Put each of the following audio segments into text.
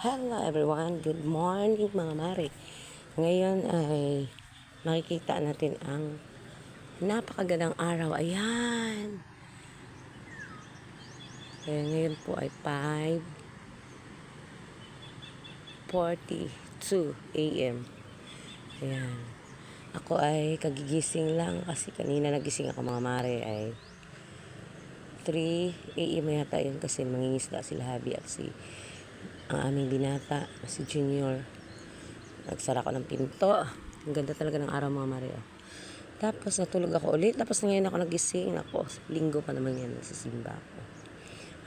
Hello everyone, good morning mga mare. Ngayon ay makikita natin ang napakagandang araw. Ayan. Kaya ngayon po ay 5.42 a.m. Ayan. Ako ay kagigising lang kasi kanina nagising ako mga mare ay 3 a.m. yata yun kasi mangingisda sila Habi at si ang aming binata, si Junior. Nagsara ko ng pinto. Ang ganda talaga ng araw mga Mario. Tapos natulog ako ulit. Tapos ngayon ako nagising. Ako, linggo pa naman yan. Sa simba ako.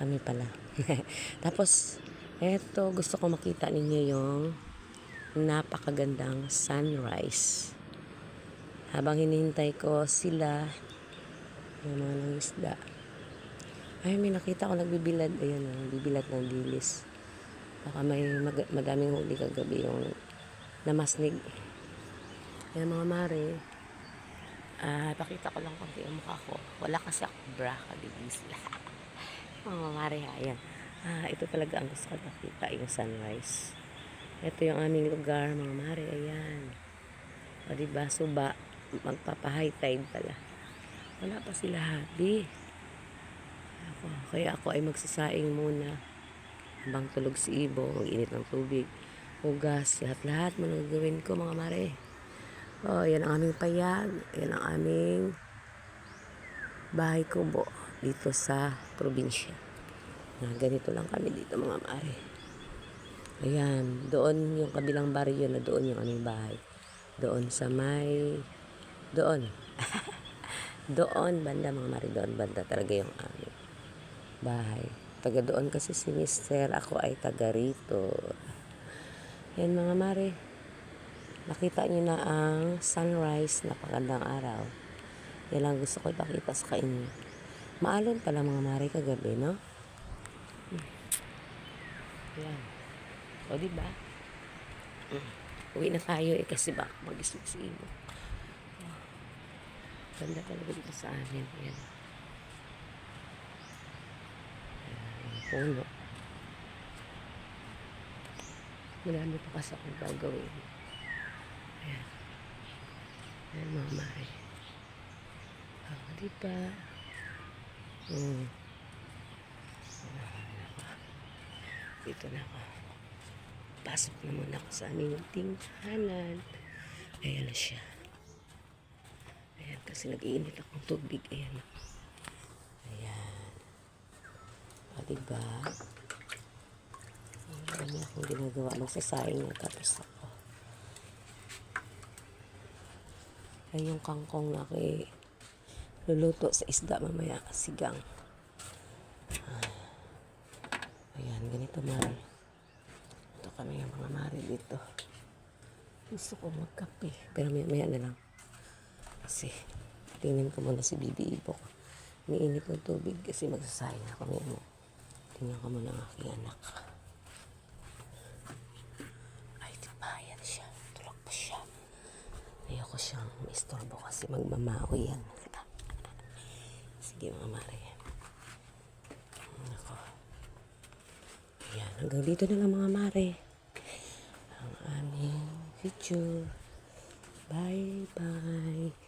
Kami pala. Tapos, eto, gusto ko makita ninyo yung napakagandang sunrise. Habang hinihintay ko sila, yung mga nangisda. Ay, may nakita ko nagbibilad. Ayan, nagbibilad ng dilis. Baka may mag- madaming huli kagabi yung namasnig. Kaya mga mare, ah, pakita ko lang konti ang mukha ko. Wala kasi ako bra, kabigis. mga mare, ayan. Ah, ito talaga ang gusto ko nakita, yung sunrise. Ito yung aming lugar, mga mare, ayan. O diba, suba, magpapa-high tide pala. Wala pa sila happy. Ako, kaya ako ay magsasaing muna habang tulog si Ibo, ang init ng tubig, hugas, lahat-lahat gagawin ko mga mare. Oh, yan ang aming payag, yan ang aming bahay kubo dito sa probinsya. Na ganito lang kami dito mga mare. Ayan, doon yung kabilang baryo na doon yung aming bahay. Doon sa may, doon. doon banda mga mare, doon banda talaga yung aming bahay. Taga doon kasi si Mister, ako ay taga rito. Yan mga mare. Nakita niyo na ang sunrise, napakandang araw. Yan lang gusto ko ipakita sa inyo. Maalon pala mga mare kagabi, no? Yan. O, diba? Uwi na tayo eh kasi baka magising si. Ganda talaga dito sa amin. Yan. Puno. Marami pa kasi akong gagawin. Ayan. Ayan mga mare. Oh, di ba? Hmm. Dito na ako. Pasok na muna ako sa aming tinghanan. Ayan na siya. Ayan, kasi nag-iinit akong tubig. Ayan. Ayan. O, diba? Marami akong ginagawa. Magsasayang na tapos ako. Ay, yung kangkong na kay luluto sa isda mamaya. Sigang. Ah. Ayan, ganito mari. Ito kami yung mga mari dito. Gusto ko magkape. Pero maya, maya na lang. Kasi, tingnan ko muna si Bibi Ibo. Niinit ng tubig kasi magsasayang ako ngayon. Tingnan ko muna ang aking anak. Ay, di ba? Yan siya. Tulog pa siya. Ayoko siyang istorbo kasi magmamaho yan. Sige mga mare. Ako. Ayan. Hanggang dito na lang mga mare. Ang aming video. Bye-bye.